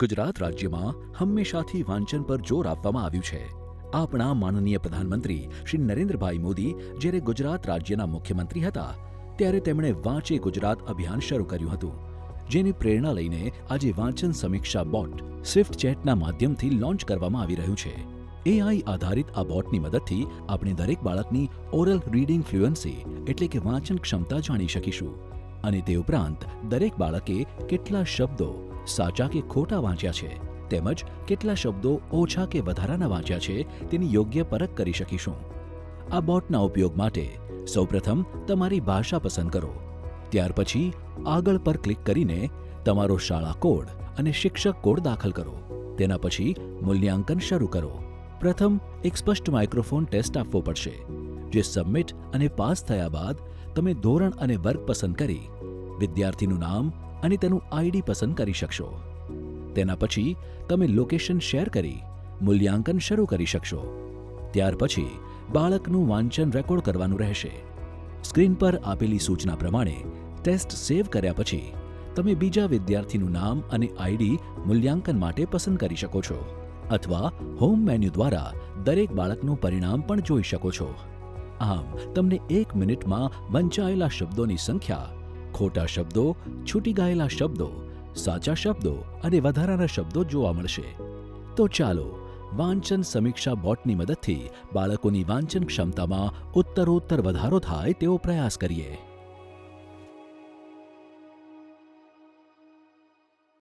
ગુજરાત રાજ્યમાં હંમેશાથી વાંચન પર જોર આપવામાં આવ્યું છે. આપણા માનનીય પ્રધાનમંત્રી શ્રી નરેન્દ્રભાઈ મોદી જ્યારે ગુજરાત રાજ્યના મુખ્યમંત્રી હતા, ત્યારે તેમણે વાંચે ગુજરાત અભિયાન શરૂ કર્યું હતું, જેની પ્રેરણા લઈને આજે વાંચન સમીક્ષા બોટ સ્વિફ્ટ ચેટના માધ્યમથી લોન્ચ કરવામાં આવી રહ્યું છે. એઆઈ આધારિત આ બોટની મદદથી આપણે દરેક બાળકની ઓરલ રીડિંગ ફ્લુઅન્સી એટલે કે વાંચન ક્ષમતા જાણી શકીશું અને તે ઉપરાંત દરેક બાળકે કેટલા શબ્દો સાચા કે ખોટા વાંચ્યા છે, તેમજ કેટલા શબ્દો ઓછા કે વધારાના વાંચ્યા છે, તેની યોગ્ય પરખ કરી શકીશું. આ બોટના ઉપયોગ માટે સૌપ્રથમ તમારી ભાષા પસંદ કરો. ત્યાર પછી આગળ પર ક્લિક કરીને તમારો શાળા કોડ અને શિક્ષક કોડ દાખલ કરો. તેના પછી મૂલ્યાંકન શરૂ કરો. પ્રથમ એક સ્પષ્ટ માઇક્રોફોન ટેસ્ટ આપવો પડશે, જે સબમિટ અને પાસ થયા બાદ તમે ધોરણ અને વર્ગ પસંદ કરી, વિદ્યાર્થીનું નામ અને તેનું આઈડી પસંદ કરી શકશો. તેના પછી તમે લોકેશન શેર કરી, મૂલ્યાંકન શરૂ કરી શકશો. ત્યાર પછી બાળકનું વાંચન રેકોર્ડ કરવાનું રહેશે. સ્ક્રીન પર આપેલી સૂચના પ્રમાણે ટેસ્ટ સેવ કર્યા પછી તમે બીજા વિદ્યાર્થીનું નામ અને આઈડી મૂલ્યાંકન માટે પસંદ કરી શકો છો, અથવા હોમ મેન્યુ દ્વારા દરેક બાળકનું પરિણામ પણ જોઈ શકો છો. આમ, તમને એક મિનિટમાં વંચાયેલા શબ્દોની સંખ્યા ખોટા શબ્દો, છૂટી ગયેલા શબ્દો, સાચા શબ્દો અને વધારાના શબ્દો જોવા મળશે. તો ચાલો, વાંચન સમીક્ષા બોટની મદદથી બાળકોની વાંચન ક્ષમતામાં ઉત્તરોત્તર વધારો થાય તેવો પ્રયાસ કરીએ.